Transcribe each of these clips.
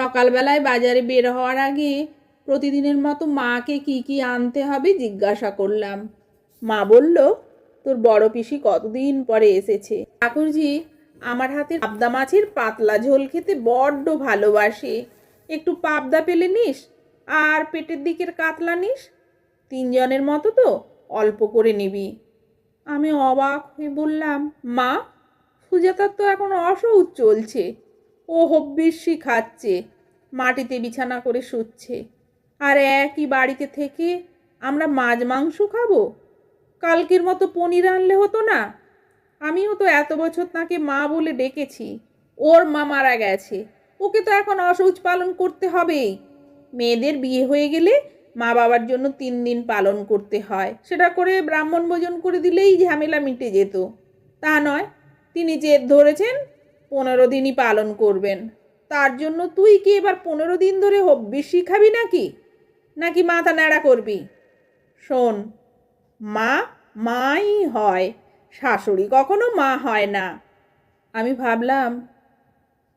সকালবেলায় বাজারে বের হওয়ার আগে প্রতিদিনের মতো মাকে কি কি আনতে হবে জিজ্ঞাসা করলাম। মা বলল, তোর বড় পিসি কতদিন পরে এসেছে? ঠাকুরজি, আমার হাতে পাবদা মাছের পাতলা ঝোল খেতে বড্ড ভালোবাসে। একটু পাবদা পেলে নিস আর পেটের দিকের কাতলা নিস। তিনজনের মতো তো অল্প করে নিবি। আমি অবাক হয়ে বললাম, মা, সুজাতার তো এখন অসৌচ চলছে। ও হব্বিসি খাচ্ছে। মাটিতে বিছানা করে শুচ্ছে। আর একই বাড়িতে থেকে আমরা মাছ, মাংস খাব? কালকের মতো পনির আনলে হতো না? আমিও তো এত বছর তাকে মা বলে ডেকেছি। ওর মা মারা গেছে। ওকে তো এখন অসৌচ পালন করতে হবেই। মেয়েদের বিয়ে হয়ে গেলে মা বাবার জন্য তিন দিন পালন করতে হয়। সেটা করে ব্রাহ্মণ ভোজন করে দিলেই ঝামেলা মিটে যেত। তা নয়, তিনি জেদ ধরেছেন পনেরো দিনই পালন করবেন। তার জন্য তুই কি এবার পনেরো দিন ধরে হব্বিসি খাবি নাকি? নাকি মাথা ন্যাড়া করবি? শোন, মা, মাই হয়, শাশুড়ি কখনো মা হয় না। আমি ভাবলাম,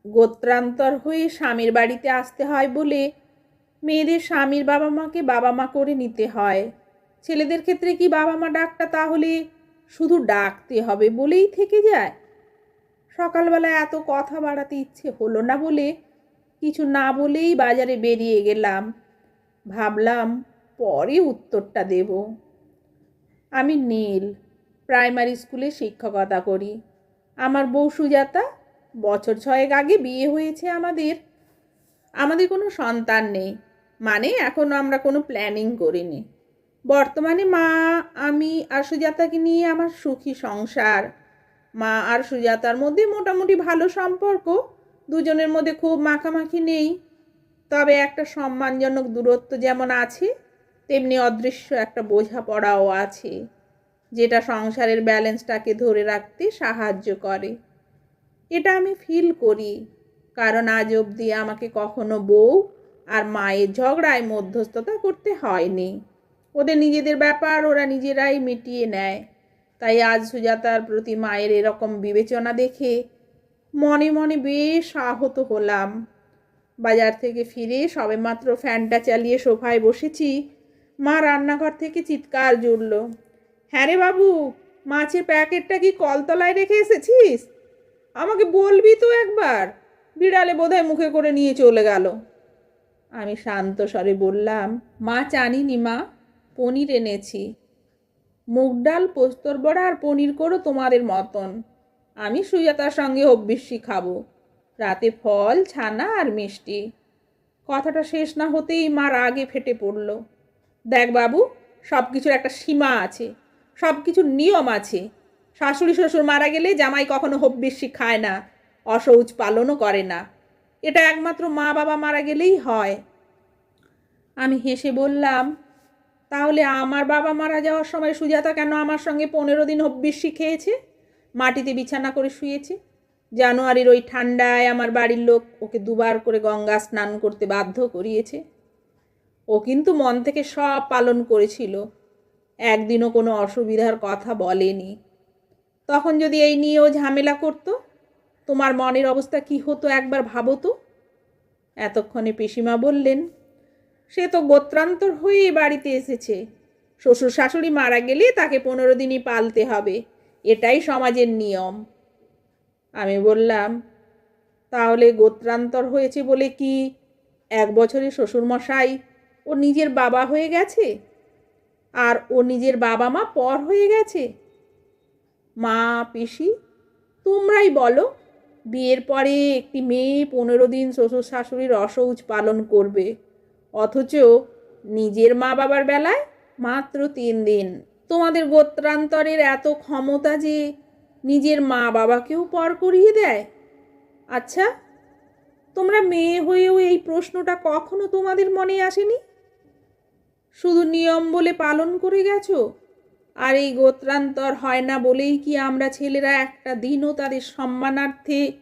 গোত্রান্তর হয়ে স্বামীর বাড়িতে আসতে হয় বলে মেয়েদের স্বামীর বাবা মাকে বাবা মা করে নিতে হয়। ছেলেদের ক্ষেত্রে কি বাবা মা ডাকটা তাহলে শুধু ডাকতে হবে বলেই থেকে যায়? সকালবেলা এত কথা বাড়াতে ইচ্ছে হলো না বলে কিছু না বলেই বাজারে বেরিয়ে গেলাম। ভাবলাম পরে উত্তরটা দেব। আমি নীল, প্রাইমারি স্কুলে শিক্ষকতা করি। আমার বউ সুজাতা, বছর ছয়েক আগে বিয়ে হয়েছে আমাদের। আমাদের কোনো সন্তান নেই মানে এখন আমরা কোনো প্ল্যানিং করিনি। বর্তমানে মা, আমি আর সুজাতাকে নিয়ে আমার সুখী সংসার। মা আর সুজাতার মধ্যে মোটামুটি ভালো সম্পর্ক। দুজনের মধ্যে খুব মাখামাখি নেই। তবে একটা সম্মানজনক দূরত্ব যেমন আছে, তেমনি অদৃশ্য একটা বোঝাপড়াও আছে, যেটা সংসারের ব্যালেন্সটাকে ধরে রাখতে সাহায্য করে। এটা আমি ফিল করি, কারণ আজ অবধি আমাকে কখনো বউ আর মায়ের ঝগড়ায় মধ্যস্থতা করতে হয়নি। ওদের নিজেদের ব্যাপার ওরা নিজেরাই মিটিয়ে নেয়। তাই আজ সুজাতার প্রতি মায়ের এরকম বিবেচনা দেখে মনে মনে বেশ আহত হলাম। বাজার থেকে ফিরে সবেমাত্র ফ্যানটা চালিয়ে সোফায় বসেছি। মা রান্নাঘর থেকে চিৎকার জুড়ল হ্যাঁ রে বাবু, মাছের প্যাকেটটা কি কলতলায় রেখে এসেছিস? আমাকে বলবি তো একবার, বিড়ালে বোধহয় মুখে করে নিয়ে চলে গেল। আমি শান্ত স্বরে বললাম, মা, জানিনি মা, পনির এনেছি। মুগ ডাল, পোস্তর বড়া আর পনির করো তোমাদের মতন। আমি সুজাতার সঙ্গে হব্বিসি খাব। রাতে ফল, ছানা আর মিষ্টি। কথাটা শেষ না হতেই মা রাগে ফেটে পড়ল। দেখ বাবু সব কিছুর একটা সীমা আছে সব কিছুর নিয়ম আছে। শাশুড়ি, শ্বশুর মারা গেলে জামাই কখনো হব্বিসি খায় না, অসৌচ পালনও করে না। এটা একমাত্র মা বাবা মারা গেলেই হয়। আমি হেসে বললাম তাহলে আমার বাবা মারা যাওয়ার সময় সুজাতা কেন আমার সঙ্গে পনেরো দিন হব্বিসি খেয়েছে মাটিতে বিছানা করে শুয়েছে। জানুয়ারির ওই ঠান্ডায় আমার বাড়ির লোক ওকে দুবার করে গঙ্গা স্নান করতে বাধ্য করিয়েছে। ও কিন্তু মন থেকে সব পালন করেছিল। একদিনও কোনো অসুবিধার কথা বলেনি। তখন যদি এই নিয়ে ও ঝামেলা করতো, তোমার মনের অবস্থা কি হতো একবার ভাবো তো? এতক্ষণে পিসিমা বললেন সে তো গোত্রান্তর হয়েই বাড়িতে এসেছে। শ্বশুর শাশুড়ি মারা গেলে তাকে পনেরো দিনই পালতে হবে। এটাই সমাজের নিয়ম। আমি বললাম, তাহলে গোত্রান্তর হয়েছে বলে কি এক বছরে শ্বশুরমশাই ও নিজের বাবা হয়ে গেছে? আর ও নিজের বাবা মা পর হয়ে গেছে? মা, পিসি, তোমরাই বলো, বিয়ের পরে একটি মেয়ে পনেরো দিন শ্বশুর শাশুড়ির অসৌচ পালন করবে। অথচ নিজের মা বাবার বেলায় মাত্র তিন দিন। তোমাদের গোত্রান্তরের এত ক্ষমতা যে নিজের মা বাবাকেও পর করিয়ে দেয়? আচ্ছা তোমরা মেয়ে হয়েও এই প্রশ্নটা কখনো তোমাদের মনে আসেনি? শুধু নিয়ম বলে পালন করে গেছো? আর এই গোত্রান্তর হয় না বলেই কি আমরা ছেলেরা একটা দিনও তাদের সম্মানার্থে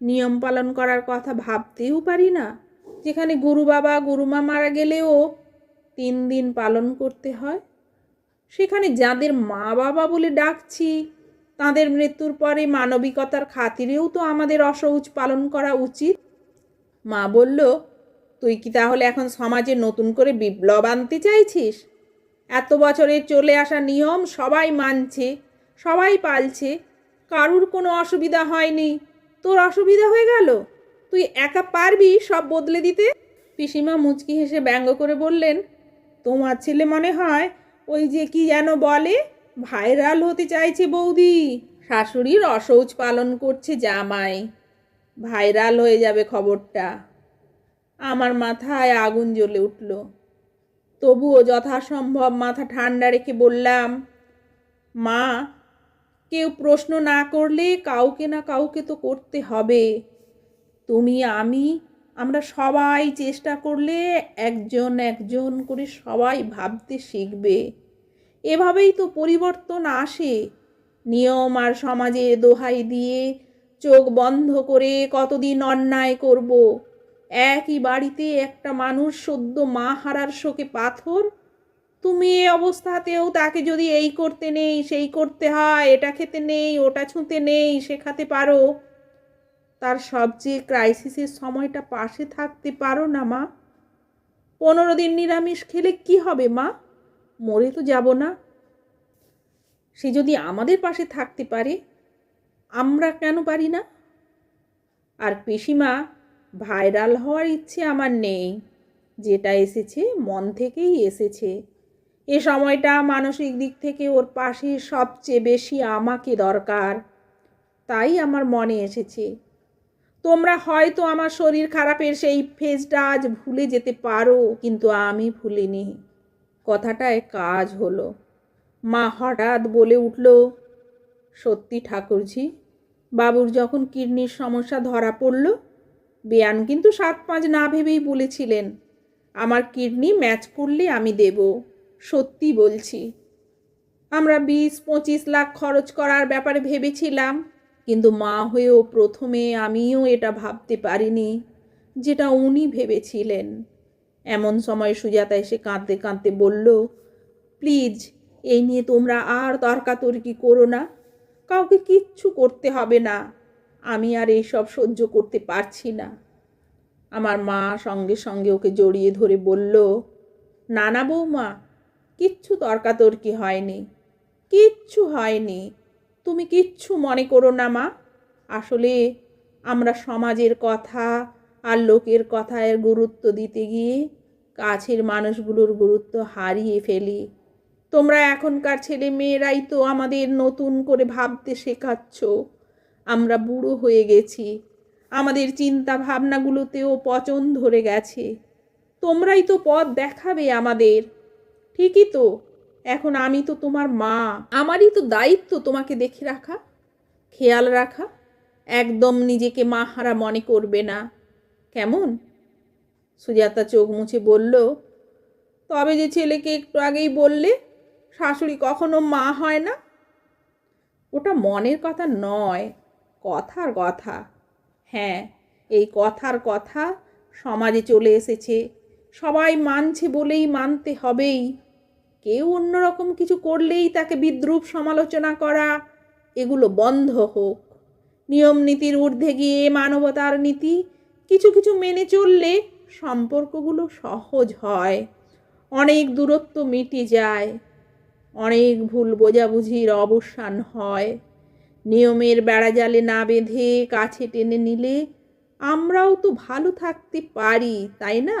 নিয়ম পালন করার কথা ভাবতেও পারি না? যেখানে গুরু বাবা গুরুমা মারা গেলেও তিন দিন পালন করতে হয়। সেখানে যাদের মা বাবা বলে ডাকছি, তাদের মৃত্যুর পরে মানবিকতার খাতিরেও তো আমাদের অসৌচ পালন করা উচিত। মা বলল, তুই কি তাহলে এখন সমাজে নতুন করে বিপ্লব আনতে চাইছিস? এত বছরে চলে আসা নিয়ম সবাই মানছে, সবাই পালছে। কারুর কোনো অসুবিধা হয়নি। তোর অসুবিধা হয়ে গেল? তুই একা পারবি সব বদলে দিতে? পিসিমা মুচকি হেসে ব্যঙ্গ করে বললেন, তোমার ছেলে মনে হয় ওই যে কি যেন বলে, ভাইরাল হতে চাইছে বৌদি। শাশুড়ির অসৌচ পালন করছে জামাই। ভাইরাল হয়ে যাবে খবরটা। আমার মাথায় আগুন জ্বলে উঠল। তবুও যথাসম্ভব মাথা ঠান্ডা রেখে বললাম, মা, কেউ প্রশ্ন না করলে কাউকে না কাউকে তো করতে হবে। তুমি, আমি, আমরা সবাই চেষ্টা করলে একজন একজন করে সবাই ভাবতে শিখবে। এভাবেই তো পরিবর্তন আসে। নিয়ম আর সমাজের দোহাই দিয়ে চোখ বন্ধ করে কতদিন অন্যায় করব? একই বাড়িতে একটা মানুষ সদ্য মা হারার শোকে পাথর? তুমি এ অবস্থাতেও তাকে যদি এই করতে নেই, সেই করতে হয়, এটা খেতে নেই, ওটা ছুঁতে নেই শেখাতে পারো। তার সবচেয়ে ক্রাইসিসের সময়টা পাশে থাকতে পারো না, মা। পনেরো দিন নিরামিষ খেলে কি হবে, মা? মরে তো যাব না। সে যদি আমাদের পাশে থাকতে পারে, আমরা কেন পারি না? আর পিসিমা, ভাইরাল হওয়ার ইচ্ছে আমার নেই। যেটা এসেছে মন থেকেই এসেছে। এ সময়টা মানসিক দিক থেকে ওর পাশে সবচেয়ে বেশি আমাকে দরকার। তাই আমার মনে এসেছে। তোমরা হয়তো আমার শরীর খারাপের সেই ফেজটা আজ ভুলে যেতে পারো, কিন্তু আমি ভুলিনি। কথাটায় কাজ হলো। মা হঠাৎ বলে উঠল, সত্যি ঠাকুরজি, বাবুর যখন কিডনির সমস্যা ধরা পড়ল, বেয়ান কিন্তু সাত পাঁচ না ভেবেই বলেছিলেন, আমার কিডনি ম্যাচ করলে আমি দেব, সত্যি বলছি। আমরা বিশ, পঁচিশ লাখ খরচ করার ব্যাপারে ভেবেছিলাম কিন্তু মা হয়েও প্রথমে আমিও এটা ভাবতে পারিনি যেটা উনি ভেবেছিলেন। এমন সময় সুজাতা এসে কাঁদতে কাঁদতে বলল, প্লিজ, এই নিয়ে তোমরা আর তর্কাতর্কি করো না। কাউকে কিচ্ছু করতে হবে না। আমি আর এইসব সহ্য করতে পারছি না। আমার মা সঙ্গে সঙ্গে ওকে জড়িয়ে ধরে বলল না না বৌমা, কিচ্ছু তর্কাতর্কি হয়নি, কিচ্ছু হয়নি। তুমি কিচ্ছু মনে করো না, মা। আসলে আমরা সমাজের কথা আর লোকের কথায় গুরুত্ব দিতে গিয়ে কাছের মানুষগুলোর গুরুত্ব হারিয়ে ফেলি। তোমরা এখনকার ছেলে মেয়েরাই তো আমাদের নতুন করে ভাবতে শেখাচ্ছ। আমরা বুড়ো হয়ে গেছি। আমাদের চিন্তা ভাবনাগুলোতেও পচন ধরে গেছে। তোমরাই তো পথ দেখাবে আমাদের। ঠিকই তো। এখন আমি তো তোমার মা। আমারই তো দায়িত্ব তোমাকে দেখে রাখা, খেয়াল রাখা। একদম নিজেকে মা হারা মনে করবে না। কেমন? সুজাতা চোখ মুছে বলল, তবে যে ছেলেকে একটু আগেই বললে, শাশুড়ি কখনো মা হয় না? ওটা মনের কথা নয়, কথার কথা। হ্যাঁ এই কথার কথা সমাজে চলে এসেছে। সবাই মানছে বলেই মানতে হবেই। কেউ অন্যরকম কিছু করলেই তাকে বিদ্রুপ সমালোচনা করা, এগুলো বন্ধ হোক। নিয়ম নীতির ঊর্ধ্বে গিয়ে মানবতার নীতি কিছু কিছু মেনে চললে সম্পর্কগুলো সহজ হয়। অনেক দূরত্ব মিটে যায়, অনেক ভুল বোঝাবুঝির অবসান হয়। নিয়মের বেড়াজালে না বেঁধে কাছে টেনে নিলে আমরাও তো ভালো থাকতে পারি, তাই না?